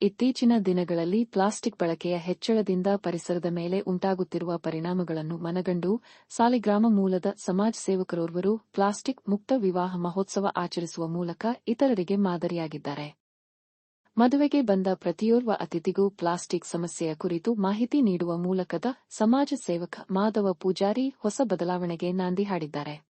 ಇತ್ತೀಚಿನ ದಿನಗಳಲ್ಲಿ ಪ್ಲಾಸ್ಟಿಕ್ ಬಳಕೆಯ ಹೆಚ್ಚಳದಿಂದ ಪರಿಸರದ ಮೇಲೆ ಉಂಟಾಗುತ್ತಿರುವ ಪರಿಣಾಮಗಳನ್ನು ಮನಗಂಡು ಸಾಲಿಗ್ರಾಮ ಮೂಲದ ಸಮಾಜ ಸೇವಕರೋರ್ವರು ಪ್ಲಾಸ್ಟಿಕ್ ಮುಕ್ತ ವಿವಾಹ ಮಹೋತ್ಸವ ಆಚರಿಸುವ ಮೂಲಕ ಇತರರಿಗೆ ಮಾದರಿಯಾಗಿದ್ದಾರೆ. ಮದುವೆಗೆ ಬಂದ ಪ್ರತಿಯೋರ್ವ ಅತಿಥಿಗೂ ಪ್ಲಾಸ್ಟಿಕ್ ಸಮಸ್ಯೆಯ ಕುರಿತು ಮಾಹಿತಿ ನೀಡುವ ಮೂಲಕದ ಸಮಾಜ ಸೇವಕ ಮಾಧವ ಪೂಜಾರಿ ಹೊಸ ಬದಲಾವಣೆಗೆ ನಾಂದಿ ಹಾಡಿದ್ದಾರೆ.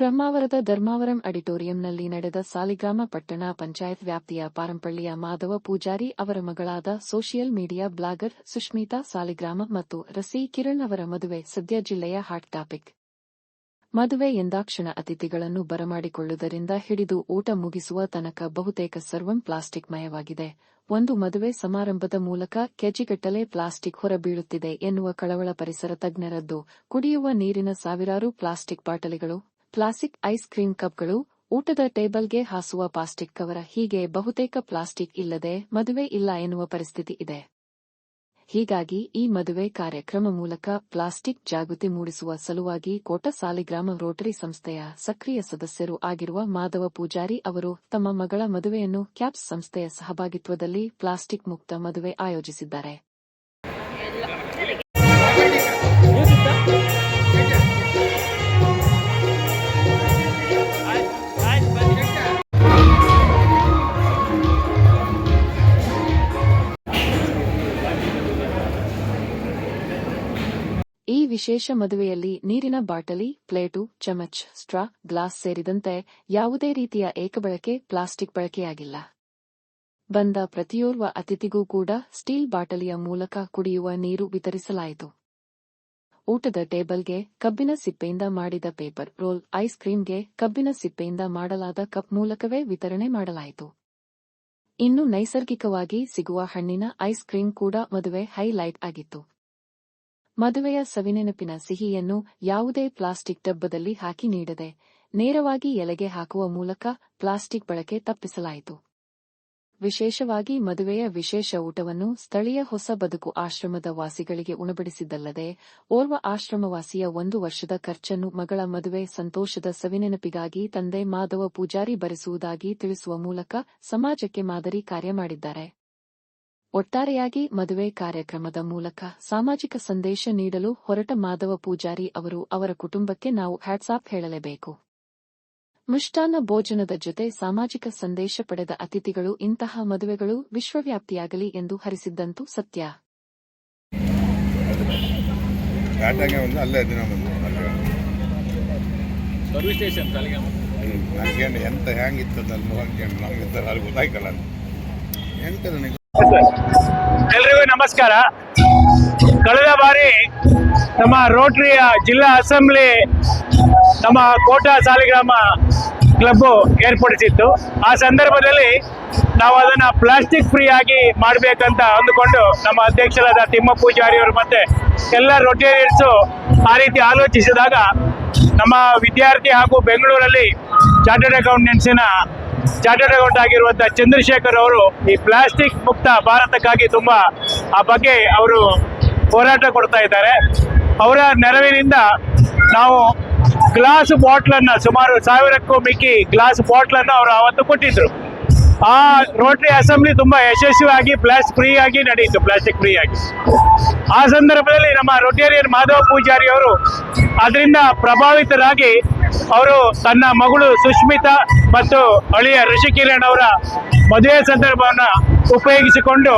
ಬ್ರಹ್ಮಾವರದ ಧರ್ಮಾವರಂ ಅಡಿಟೋರಿಯಂನಲ್ಲಿ ನಡೆದ ಸಾಲಿಗ್ರಾಮ ಪಟ್ಟಣ ಪಂಚಾಯತ್ ವ್ಯಾಪ್ತಿಯ ಪಾರಂಪಳ್ಳಿಯ ಮಾಧವ ಪೂಜಾರಿ ಅವರ ಮಗಳಾದ social media blogger Sushmita Saligrama ಮತ್ತು ರಸಿ ಕಿರಣ್ ಅವರ ಮದುವೆ ಸದ್ಯ ಜಿಲ್ಲೆಯ ಹಾಟ್ ಟಾಪಿಕ್. ಮದುವೆ ಎಂದಾಕ್ಷಣ ಅತಿಥಿಗಳನ್ನು ಬರಮಾಡಿಕೊಳ್ಳುವುದರಿಂದ ಹಿಡಿದು ಊಟ ಮುಗಿಸುವ ತನಕ ಬಹುತೇಕ ಸರ್ವಂ ಪ್ಲಾಸ್ಟಿಕ್ ಮಯವಾಗಿದೆ. ಒಂದು ಮದುವೆ ಸಮಾರಂಭದ ಮೂಲಕ ಕೆಜಿಗಟ್ಟಲೆ ಪ್ಲಾಸ್ಟಿಕ್ ಹೊರಬೀಳುತ್ತಿದೆ ಎನ್ನುವ ಕಳವಳ ಪರಿಸರ ತಜ್ಞರದ್ದು, ಕುಡಿಯುವ ನೀರಿನ ಸಾವಿರಾರು ಪ್ಲಾಸ್ಟಿಕ್ ಬಾಟಲಿಗಳು ಪ್ಲಾಸ್ಟಿಕ್ ಐಸ್ ಕ್ರೀಂ ಕಪ್ಗಳು ಊಟದ ಟೇಬಲ್ಗೆ ಹಾಸುವ ಪ್ಲಾಸ್ಟಿಕ್ ಕವರ ಹೀಗೆ ಬಹುತೇಕ ಪ್ಲಾಸ್ಟಿಕ್ ಇಲ್ಲದೆ ಮದುವೆ ಇಲ್ಲ ಎನ್ನುವ ಪರಿಸ್ಥಿತಿ ಇದೆ. ಹೀಗಾಗಿ ಈ ಮದುವೆ ಕಾರ್ಯಕ್ರಮ ಮೂಲಕ ಪ್ಲಾಸ್ಟಿಕ್ ಜಾಗೃತಿ ಮೂಡಿಸುವ ಸಲುವಾಗಿ ಕೋಟ ಸಾಲಿಗ್ರಾಮ ರೋಟರಿ ಸಂಸ್ಥೆಯ ಸಕ್ರಿಯ ಸದಸ್ಯರು ಆಗಿರುವ ಮಾಧವ ಪೂಜಾರಿ ಅವರು ತಮ್ಮ ಮಗಳ ಮದುವೆಯನ್ನು ಕ್ಯಾಪ್ಸ್ ಸಂಸ್ಥೆಯ ಸಹಭಾಗಿತ್ವದಲ್ಲಿ ಪ್ಲಾಸ್ಟಿಕ್ ಮುಕ್ತ ಮದುವೆ ಆಯೋಜಿಸಿದ್ದಾರೆ. ವಿಶೇಷ ಮದುವೆಯಲ್ಲಿ ನೀರಿನ ಬಾಟಲಿ, ಪ್ಲೇಟು, ಚಮಚ್, ಸ್ಟ್ರಾ, ಗ್ಲಾಸ್ ಸೇರಿದಂತೆ ಯಾವುದೇ ರೀತಿಯ ಏಕಬಳಕೆ ಪ್ಲಾಸ್ಟಿಕ್ ಬಳಕೆಯಾಗಿಲ್ಲ. ಬಂದ ಪ್ರತಿಯೋರ್ವ ಅತಿಥಿಗೂ ಕೂಡ ಸ್ಟೀಲ್ ಬಾಟಲಿಯ ಮೂಲಕ ಕುಡಿಯುವ ನೀರು ವಿತರಿಸಲಾಯಿತು. ಊಟದ ಟೇಬಲ್ಗೆ ಕಬ್ಬಿನ ಸಿಪ್ಪೆಯಿಂದ ಮಾಡಿದ ಪೇಪರ್ ರೋಲ್ ಐಸ್ ಕ್ರೀಂಗೆ ಕಬ್ಬಿನ ಸಿಪ್ಪೆಯಿಂದ ಮಾಡಲಾದ ಕಪ್ ಮೂಲಕವೇ ವಿತರಣೆ ಮಾಡಲಾಯಿತು. ಇನ್ನು ನೈಸರ್ಗಿಕವಾಗಿ ಸಿಗುವ ಹಣ್ಣಿನ ಐಸ್ ಕ್ರೀಂ ಕೂಡ ಮದುವೆ ಹೈಲೈಟ್ ಆಗಿತ್ತು. ಮದುವೆಯ ಸವಿನೆನಪಿನ ಸಿಹಿಯನ್ನು ಯಾವುದೇ ಪ್ಲಾಸ್ಟಿಕ್ ಡಬ್ಬದಲ್ಲಿ ಹಾಕಿ ನೀಡದೆ, ನೇರವಾಗಿ ಎಲೆಗೆ ಹಾಕುವ ಮೂಲಕ ಪ್ಲಾಸ್ಟಿಕ್ ಬಳಕೆ ತಪ್ಪಿಸಲಾಯಿತು. ವಿಶೇಷವಾಗಿ ಮದುವೆಯ ವಿಶೇಷ ಊಟವನ್ನು ಸ್ಥಳೀಯ ಹೊಸ ಬದುಕು ಆಶ್ರಮದ ವಾಸಿಗಳಿಗೆ ಉಣಬಡಿಸಿದ್ದಲ್ಲದೆ, ಓರ್ವ ಆಶ್ರಮವಾಸಿಯ ಒಂದು ವರ್ಷದ ಖರ್ಚನ್ನು ಮಗಳ ಮದುವೆ ಸಂತೋಷದ ಸವಿನೆನಪಿಗಾಗಿ ತಂದೆ ಮಾಧವ ಪೂಜಾರಿ ಭರಿಸುವುದಾಗಿ ತಿಳಿಸುವ ಮೂಲಕ ಸಮಾಜಕ್ಕೆ ಮಾದರಿ ಕಾರ್ಯ ಮಾಡಿದ್ದಾರೆ. ಒಟ್ಟಾರೆಯಾಗಿ ಮದುವೆ ಕಾರ್ಯಕ್ರಮದ ಮೂಲಕ ಸಾಮಾಜಿಕ ಸಂದೇಶ ನೀಡಲು ಹೊರಟ ಮಾಧವ ಪೂಜಾರಿ ಅವರು ಅವರ ಕುಟುಂಬಕ್ಕೆ ನಾವು ಹ್ಯಾಟ್ಸಾಪ್ ಹೇಳಲೇಬೇಕು. ಮುಷ್ಟಾನ್ನ ಭೋಜನದ ಜೊತೆ ಸಾಮಾಜಿಕ ಸಂದೇಶ ಪಡೆದ ಅತಿಥಿಗಳು ಇಂತಹ ಮದುವೆಗಳು ವಿಶ್ವವ್ಯಾಪ್ತಿಯಾಗಲಿ ಎಂದು ಹರಿಸಿದ್ದಂತೂ ಸತ್ಯ. ಎಂತ ಎಲ್ರಿಗೂ ನಮಸ್ಕಾರ. ಕಳೆದ ಬಾರಿ ನಮ್ಮ ರೋಟರಿಯ ಜಿಲ್ಲಾ ಅಸೆಂಬ್ಲಿ ನಮ್ಮ ಕೋಟಾ ಸಾಲಿಗ್ರಾಮ ಕ್ಲಬ್ಬು ಏರ್ಪಡಿಸಿತ್ತು. ಆ ಸಂದರ್ಭದಲ್ಲಿ ನಾವು ಅದನ್ನ ಪ್ಲಾಸ್ಟಿಕ್ ಫ್ರೀ ಆಗಿ ಮಾಡಬೇಕಂತ ಅಂದುಕೊಂಡು ನಮ್ಮ ಅಧ್ಯಕ್ಷರಾದ ತಿಮ್ಮ ಪೂಜಾರಿಯವರು ಮತ್ತೆ ಎಲ್ಲ ರೊಟೇರಿಯನ್ಸು ಆ ರೀತಿ ಆಲೋಚಿಸಿದಾಗ ನಮ್ಮ ವಿದ್ಯಾರ್ಥಿ ಹಾಗೂ ಬೆಂಗಳೂರಲ್ಲಿ ಚಾರ್ಟರ್ಡ್ ಅಕೌಂಟೆನ್ಸಿನ ಚಾರ್ಟರ್ಡ್ ಅಕೌಂಟ್ ಆಗಿರುವಂತಹ ಚಂದ್ರಶೇಖರ್ ಅವರು ಈ ಪ್ಲಾಸ್ಟಿಕ್ ಮುಕ್ತ ಭಾರತಕ್ಕಾಗಿ ತುಂಬಾ ಆ ಬಗ್ಗೆ ಅವರು ಹೋರಾಟ ಕೊಡ್ತಾ ಇದ್ದಾರೆ. ಅವರ ನೆರವಿನಿಂದ ನಾವು ಗ್ಲಾಸ್ ಬಾಟ್ಲನ್ನ ಸುಮಾರು ಸಾವಿರಕ್ಕೂ ಮಿಕ್ಕಿ ಗ್ಲಾಸ್ ಬಾಟ್ಲನ್ನು ಅವರು ಅವತ್ತು ಕೊಟ್ಟಿದ್ರು. ಆ ರೋಟರಿ ಅಸೆಂಬ್ಲಿ ತುಂಬಾ ಯಶಸ್ವಿಯಾಗಿ ಪ್ಲಾಸ್ಟಿಕ್ ಫ್ರೀ ಆಗಿ ನಡೆಯಿತು ಪ್ಲಾಸ್ಟಿಕ್ ಫ್ರೀ ಆಗಿ. ಆ ಸಂದರ್ಭದಲ್ಲಿ ನಮ್ಮ ರೊಟೇರಿಯನ್ ಮಾಧವ ಪೂಜಾರಿ ಅವರು ಅದರಿಂದ ಪ್ರಭಾವಿತರಾಗಿ ಅವರು ತನ್ನ ಮಗಳು ಸುಷ್ಮಿತಾ ಮತ್ತು ಅಳಿಯ ಋಷಿಕಿರಣ್ ಅವರ ಮದುವೆ ಸಂದರ್ಭವನ್ನು ಉಪಯೋಗಿಸಿಕೊಂಡು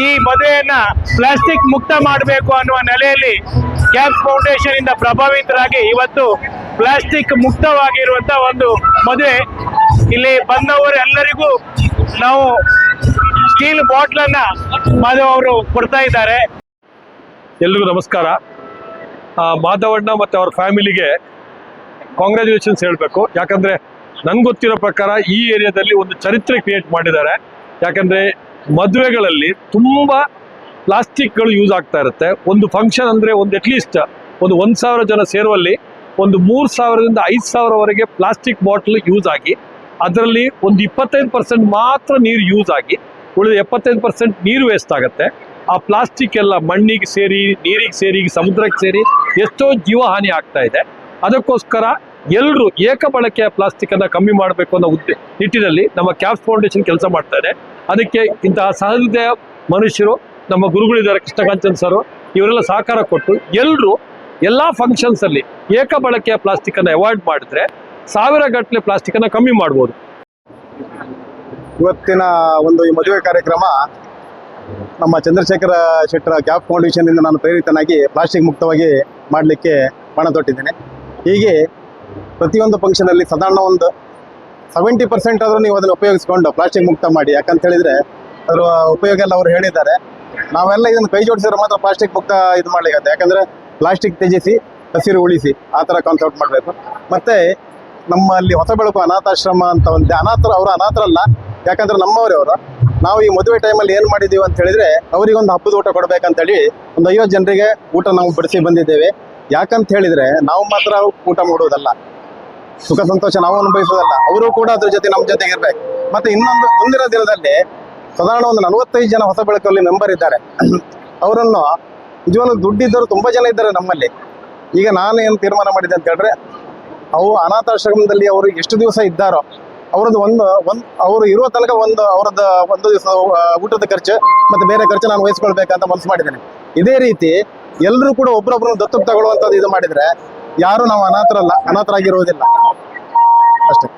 ಈ ಮದುವೆಯನ್ನ ಪ್ಲಾಸ್ಟಿಕ್ ಮುಕ್ತ ಮಾಡಬೇಕು ಅನ್ನುವ ನೆಲೆಯಲ್ಲಿ ಕ್ಯಾಪ್ ಫೌಂಡೇಶನ್ ಇಂದ ಪ್ರಭಾವಿತರಾಗಿ ಇವತ್ತು ಪ್ಲಾಸ್ಟಿಕ್ ಮುಕ್ತವಾಗಿರುವಂತ ಒಂದು ಮದುವೆ ಇಲ್ಲಿ ಬಂದವರೆಲ್ಲರಿಗೂ ನಾವು ಸ್ಟೀಲ್ ಬಾಟ್ಲನ್ನ ಮಾಧವ್ ಅವರು ಕೊಡ್ತಾ ಇದ್ದಾರೆ. ಎಲ್ರಿಗೂ ನಮಸ್ಕಾರ. ಮಾಧವಣ್ಣ ಮತ್ತು ಅವ್ರ ಫ್ಯಾಮಿಲಿಗೆ ಕಾಂಗ್ರ್ಯಾಚುಲೇಷನ್ಸ್ ಹೇಳಬೇಕು. ಯಾಕಂದರೆ ನಂಗೆ ಗೊತ್ತಿರೋ ಪ್ರಕಾರ ಈ ಏರಿಯಾದಲ್ಲಿ ಒಂದು ಚರಿತ್ರೆ ಕ್ರಿಯೇಟ್ ಮಾಡಿದ್ದಾರೆ. ಯಾಕಂದರೆ ಮದುವೆಗಳಲ್ಲಿ ತುಂಬ ಪ್ಲಾಸ್ಟಿಕ್ಗಳು ಯೂಸ್ ಆಗ್ತಾ ಇರುತ್ತೆ. ಒಂದು ಫಂಕ್ಷನ್ ಅಂದರೆ ಒಂದು ಅಟ್ಲೀಸ್ಟ್ ಒಂದು ಒಂದು ಸಾವಿರ ಜನ ಸೇರುವಲ್ಲಿ ಒಂದು ಮೂರು ಸಾವಿರದಿಂದ ಐದು ಸಾವಿರವರೆಗೆ ಪ್ಲಾಸ್ಟಿಕ್ ಬಾಟ್ಲ್ ಯೂಸ್ ಆಗಿ ಅದರಲ್ಲಿ ಒಂದು ಇಪ್ಪತ್ತೈದು ಪರ್ಸೆಂಟ್ ಮಾತ್ರ ನೀರು ಯೂಸ್ ಆಗಿ, ಉಳಿದ ಎಪ್ಪತ್ತೈದು ಪರ್ಸೆಂಟ್ ನೀರು ವೇಸ್ಟ್ ಆಗುತ್ತೆ. ಆ ಪ್ಲಾಸ್ಟಿಕ್ ಎಲ್ಲ ಮಣ್ಣಿಗೆ ಸೇರಿ, ನೀರಿಗೆ ಸೇರಿ, ಸಮುದ್ರಕ್ಕೆ ಸೇರಿ ಎಷ್ಟೋ ಜೀವಹಾನಿ ಆಗ್ತಾ ಇದೆ. ಅದಕ್ಕೋಸ್ಕರ ಎಲ್ಲರೂ ಏಕ ಬಳಕೆಯ ಕಮ್ಮಿ ಮಾಡಬೇಕು ಅನ್ನೋ ಉದ್ದೆ, ನಿಟ್ಟಿನಲ್ಲಿ ನಮ್ಮ ಕ್ಯಾಪ್ಸ್ ಫೌಂಡೇಶನ್ ಕೆಲಸ ಮಾಡ್ತಾ ಇದೆ. ಅದಕ್ಕೆ ಇಂತಹ ಸಹೃದಯ ಮನುಷ್ಯರು, ನಮ್ಮ ಗುರುಗಳಿದ್ದಾರೆ ಕೃಷ್ಣಕಾಂಚನ್ ಸರ್, ಇವರೆಲ್ಲ ಸಹಕಾರ ಕೊಟ್ಟು ಎಲ್ಲರೂ ಎಲ್ಲ ಫಂಕ್ಷನ್ಸ್ ಅಲ್ಲಿ ಏಕ ಬಳಕೆಯ ಪ್ಲಾಸ್ಟಿಕ್ ಅವಾಯ್ಡ್ ಮಾಡಿದ್ರೆ ಸಾವಿರ ಗಟ್ಟಲೆ ಪ್ಲಾಸ್ಟಿಕ್ ಅನ್ನ ಕಮ್ಮಿ ಮಾಡ್ಬೋದು. ಇವತ್ತಿನ ಒಂದು ಈ ಮದುವೆ ಕಾರ್ಯಕ್ರಮ ನಮ್ಮ ಚಂದ್ರಶೇಖರ ಶೆಟ್ಟರ ಕ್ಯಾಪ್ ಫೌಂಡೇಶನ್ ಇಂದ ನಾನು ಪ್ರೇರಿತನಾಗಿ ಪ್ಲಾಸ್ಟಿಕ್ ಮುಕ್ತವಾಗಿ ಮಾಡಲಿಕ್ಕೆ ಪಣ ತೊಟ್ಟಿದ್ದೇನೆ. ಹೀಗೆ ಪ್ರತಿಯೊಂದು ಫಂಕ್ಷನ್ ಅಲ್ಲಿ ಸಾಧಾರಣ ಒಂದು ಸೆವೆಂಟಿ ಪರ್ಸೆಂಟ್ ಆದರೂ ನೀವು ಅದನ್ನು ಉಪಯೋಗಿಸ್ಕೊಂಡು ಪ್ಲಾಸ್ಟಿಕ್ ಮುಕ್ತ ಮಾಡಿ. ಯಾಕಂತ ಹೇಳಿದ್ರೆ ಅದರ ಉಪಯೋಗ ಎಲ್ಲ ಅವರು ಹೇಳಿದ್ದಾರೆ. ನಾವೆಲ್ಲ ಇದನ್ನು ಕೈ ಜೋಡಿಸಿದ್ರೆ ಮಾತ್ರ ಪ್ಲಾಸ್ಟಿಕ್ ಮುಕ್ತ ಇದು ಮಾಡ್ಲಿಕ್ಕೆ ಯಾಕಂದ್ರೆ ಪ್ಲಾಸ್ಟಿಕ್ ತ್ಯಜಿಸಿ ಹಸಿರು ಉಳಿಸಿ ಆ ಥರ ಕಾನ್ಸೆಪ್ಟ್ ಮಾಡಬೇಕು. ಮತ್ತೆ ನಮ್ಮಲ್ಲಿ ಹೊಸ ಬೆಳಕು ಅನಾಥಾಶ್ರಮ ಅಂತ ಒಂದು ಅನಾಥರ, ಅವರು ಅನಾಥರಲ್ಲ, ಯಾಕಂದ್ರೆ ನಮ್ಮವರೇ ಅವರು. ನಾವು ಈ ಮದುವೆ ಟೈಮಲ್ಲಿ ಏನು ಮಾಡಿದ್ದೀವಿ ಅಂತ ಹೇಳಿದ್ರೆ ಅವರಿಗೊಂದು ಹಬ್ಬದ ಊಟ ಕೊಡಬೇಕಂತೇಳಿ ಒಂದು ಐವತ್ತು ಜನರಿಗೆ ಊಟ ನಾವು ಬಡಿಸಿ ಬಂದಿದ್ದೇವೆ. ಯಾಕಂತ ಹೇಳಿದ್ರೆ ನಾವು ಮಾತ್ರ ಊಟ ಮಾಡುವುದಲ್ಲ. ಸುಖ ಸಂತೋಷ ನಾವು ಅನುಭವಿಸೋದಲ್ಲ ಅವರು ಕೂಡ ಅದ್ರ ಜೊತೆ ನಮ್ಮ ಜೊತೆಗೆ ಇರ್ಬೇಕು. ಮತ್ತೆ ಇನ್ನೊಂದು ಮುಂದಿನ ದಿನದಲ್ಲಿ ಸಾಧಾರಣ ಒಂದು ನಲವತ್ತೈದು ಜನ ಹೊಸ ಬೆಳಕಲ್ಲಿ ಮೆಂಬರ್ ಇದ್ದಾರೆ. ಅವರನ್ನು, ನಿಜವಾಗ್ಲೂ ದುಡ್ಡಿದ್ದವರು ತುಂಬಾ ಜನ ಇದ್ದಾರೆ ನಮ್ಮಲ್ಲಿ. ಈಗ ನಾನು ಏನು ತೀರ್ಮಾನ ಮಾಡಿದೆ ಅಂತ ಹೇಳಿದ್ರೆ ಅವು ಅನಾಥಾಶ್ರಮದಲ್ಲಿ ಅವರು ಎಷ್ಟು ದಿವಸ ಇದ್ದಾರೋ, ಅವ್ರದ್ದು ಒಂದು ಒಂದು, ಅವರು ಇರುವ ತನಕ ಒಂದು, ಅವರದ್ದು ಒಂದು ದಿವಸ ಊಟದ ಖರ್ಚು ಮತ್ತೆ ಬೇರೆ ಖರ್ಚು ನಾನು ವಹಿಸ್ಕೊಳ್ಬೇಕಂತ ಮನಸ್ಸು ಮಾಡಿದ್ದೇನೆ. ಇದೇ ರೀತಿ ಎಲ್ಲರೂ ಕೂಡ ಒಬ್ಬರೊಬ್ಬರನ್ನು ದತ್ತು ತಗೊಳ್ಳುವಂಥದ್ದು ಇದು ಮಾಡಿದ್ರೆ ಯಾರು ನಾವು ಅನಾಥರಲ್ಲ, ಅನಾಥರಾಗಿರುವುದಿಲ್ಲ. ಅಷ್ಟೇ.